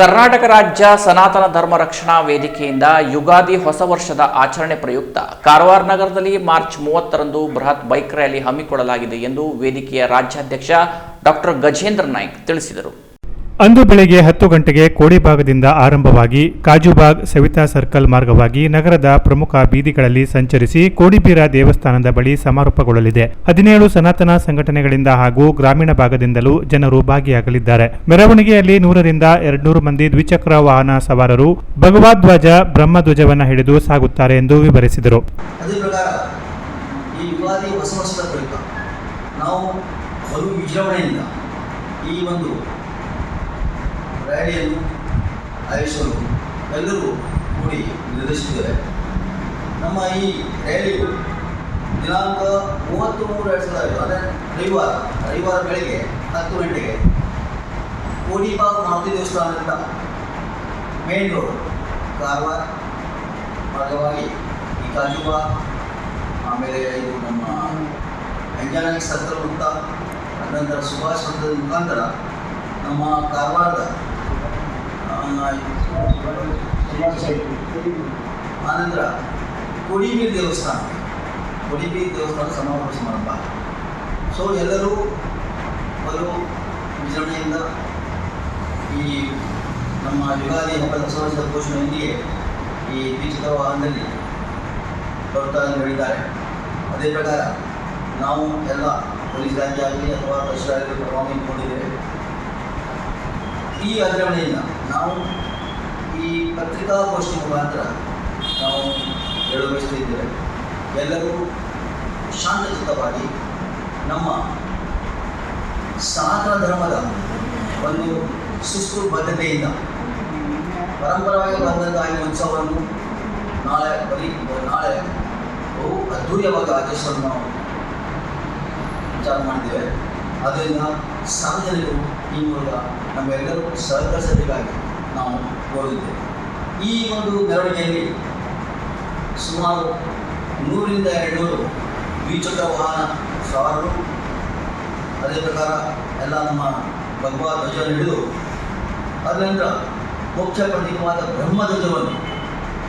ಕರ್ನಾಟಕ ರಾಜ್ಯ ಸನಾತನ ಧರ್ಮ ರಕ್ಷಣಾ ವೇದಿಕೆಯಿಂದ ಯುಗಾದಿ ಹೊಸ ವರ್ಷದ ಆಚರಣೆ ಪ್ರಯುಕ್ತ ಕಾರವಾರ ನಗರದಲ್ಲಿ ಮಾರ್ಚ್ ಮೂವತ್ತರಂದು ಬೃಹತ್ ಬೈಕ್ ರ್ಯಾಲಿ ಹಮ್ಮಿಕೊಳ್ಳಲಾಗಿದೆ ಎಂದು ವೇದಿಕೆಯ ರಾಜ್ಯಾಧ್ಯಕ್ಷ ಡಾಕ್ಟರ್ ಗಜೇಂದ್ರ ನಾಯ್ಕ್ ತಿಳಿಸಿದರು. ಅಂದು ಬೆಳಗ್ಗೆ ಹತ್ತು ಗಂಟೆಗೆ ಕೋಡಿಭಾಗದಿಂದ ಆರಂಭವಾಗಿ ಕಾಜುಬಾಗ್ ಸವಿತಾ ಸರ್ಕಲ್ ಮಾರ್ಗವಾಗಿ ನಗರದ ಪ್ರಮುಖ ಬೀದಿಗಳಲ್ಲಿ ಸಂಚರಿಸಿ ಕೋಡಿಬೀರ ದೇವಸ್ಥಾನದ ಬಳಿ ಸಮಾರೋಪಗೊಳ್ಳಲಿದೆ. ಹದಿನೇಳು ಸನಾತನ ಸಂಘಟನೆಗಳಿಂದ ಹಾಗೂ ಗ್ರಾಮೀಣ ಭಾಗದಿಂದಲೂ ಜನರು ಭಾಗಿಯಾಗಲಿದ್ದಾರೆ. ಮೆರವಣಿಗೆಯಲ್ಲಿ ನೂರರಿಂದ ಎರಡ್ನೂರು ಮಂದಿ ದ್ವಿಚಕ್ರ ವಾಹನ ಸವಾರರು ಭಗವಾಧ್ವಜ ಬ್ರಹ್ಮಧ್ವಜವನ್ನು ಹಿಡಿದು ಸಾಗುತ್ತಾರೆ ಎಂದು ವಿವರಿಸಿದರು. ಈ ಯುಗಾದಿ ಹೊಸ ವರ್ಷದ ಪ್ರಯುಕ್ತ ನಾವು ಬಲು ವಿಜೃಂಭಣೆಯಿಂದ ಈ ಒಂದು ರ್ಯಾಲಿಯನ್ನು ಆಯೋಜಿಸಲು ಎಲ್ಲರೂ ಕೂಡಿ ನಿರ್ಧರಿಸಿದ್ದಾರೆ ನಮ್ಮ ಈ ರ್ಯಾಲಿಯು ದಿನಾಂಕ ಮೂವತ್ತು ಮೂರು ಎರಡು ಸಾವಿರದ ಅಂದರೆ ರವಿವಾರ ರವಿವಾರ ಬೆಳಗ್ಗೆ ಹತ್ತು ಗಂಟೆಗೆ ಕೋಡಿಬಾಗ್ ಮಾರುತಿ ದೇವಸ್ಥಾನದಿಂದ ಮೇನ್ ರೋಡ್, ಕಾರವಾರ ಮಾರ್ಗವಾಗಿ ಈ ಕಾಜುಬಾ, ಆಮೇಲೆ ಇದು ನಮ್ಮ ಎಂಜಾನಗಿ ಸರ್ಕಲ್ ವೃತ್ತ ಅನಂತರ ಸುಭಾಷ್ ವೃತ್ತದ ಮುಖಾಂತರ ನಮ್ಮ ಕಾರವಾರದ ಆನಂತರ ಕೊಡಿಬೀರ್ ದೇವಸ್ಥಾನ. ಕೊಡಿಬೀರ್ ದೇವಸ್ಥಾನ ಸಮಾರೋಪ ಸಮಾರಂಭ ಸೊ ಎಲ್ಲರೂ ಬಲು ವಿಜೃಂಭಣೆಯಿಂದ ಈ ನಮ್ಮ ಯುಗಾದಿ ಹಬ್ಬದ ಹೊಸ ಘೋಷಣೆಯೊಂದಿಗೆ ಈ ದ್ವಿಚಕ್ರ ವಾಹನದಲ್ಲಿ ಬರ್ತಾ ಎಂದು ಹೇಳಿದ್ದಾರೆ. ಅದೇ ಪ್ರಕಾರ ನಾವು ಎಲ್ಲ ಪೊಲೀಸ್ ಇಲಾಖೆ ಆಗಲಿ ಅಥವಾ ತಹಶೀಲ್ದಾರರಿಗೆ ಪರವಾನಗಿ ಕೊಟ್ಟಿದ್ದೇವೆ ಈ ಆಚರಣೆಯನ್ನು ನಾವು ಈ ಪತ್ರಿಕಾಗೋಷ್ಠಿ ಮುಖಾಂತರ ನಾವು ಹೇಳುವ ಇದ್ದೇವೆ ಎಲ್ಲರೂ ಶಾಂತಯುತವಾಗಿ ನಮ್ಮ ಸನಾತನ ಧರ್ಮದ ಒಂದು ಸುಸ್ತು ಬದ್ಧತೆಯಿಂದ ಪರಂಪರವಾಗಿ ಬಂದಂತಹ ಈ ಉತ್ಸವವನ್ನು ನಾಳೆ ಬರೀ ನಾಳೆ ಬಹು ಅದ್ಧೂರ್ಯವಾಗಿ ಆಚರಿಸಲು ನಾವು ವಿಚಾರ ಮಾಡಿದ್ದೇವೆ. ಆದ್ದರಿಂದ ಸಾರ್ವಜನಿಕರು ಈ ಮೂಲಕ ನಮ್ಮೆಲ್ಲರೂ ಸಹಕರಿಸಬೇಕಾಗಿ ನಾವು ಕೋರಿದ್ದೇವೆ. ಈ ಒಂದು ಮೆರವಣಿಗೆಯಲ್ಲಿ ಸುಮಾರು ನೂರಿಂದ ಎರಡುನೂರು ದ್ವಿಚಕ್ರ ವಾಹನ ಸವಾರರು, ಅದೇ ಪ್ರಕಾರ ಎಲ್ಲ ನಮ್ಮ ಭಗವಾ ಧ್ವಜವನ್ನು ಹಿಡಿದು ಅದರಿಂದ ಮುಖ್ಯ ಪ್ರತೀಕವಾದ ಬ್ರಹ್ಮಧ್ವಜವನ್ನು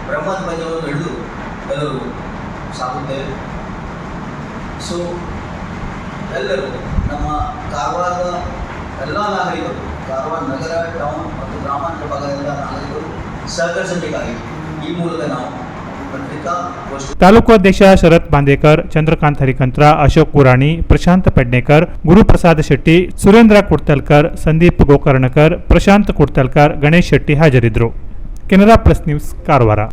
ಬ್ರಹ್ಮಧ್ವಜವನ್ನು ಹಿಡಿದು ಎಲ್ಲರೂ ಸಾಗುತ್ತೇವೆ. ಸೊ ಎಲ್ಲರೂ ನಮ್ಮ ಕಾರವಾರದ ಎಲ್ಲ ನಾಗರಿಕರು, ಕಾರವಾರ ನಗರ ಟೌನ್ ಮತ್ತು ಗ್ರಾಮಾಂತರ ಭಾಗದ ಎಲ್ಲ ನಾಗರಿಕರು ಸಹಕರಿಸಬೇಕಾಗಿ ಈ ಮೂಲಕ ನಾವು ತಾಲೂಕು ಅಧ್ಯಕ್ಷ ಶರತ್ ಬಾಂದೇಕರ್, ಚಂದ್ರಕಾಂತ್ ಹರಿಕಂತ್ರ, ಅಶೋಕ್ ಕುರಾಣಿ ಪ್ರಶಾಂತ ಪಡ್ನೇಕರ್, ಗುರುಪ್ರಸಾದ್ ಶೆಟ್ಟಿ, ಸುರೇಂದ್ರ ಕುಡ್ತಲ್ಕರ್ ಸಂದೀಪ್ ಗೋಕರ್ಣಕರ್, ಪ್ರಶಾಂತ್ ಕುಡ್ತಲ್ಕರ್ ಗಣೇಶ್ ಶೆಟ್ಟಿ ಹಾಜರಿದ್ದರು. Canara plus news, Karwar.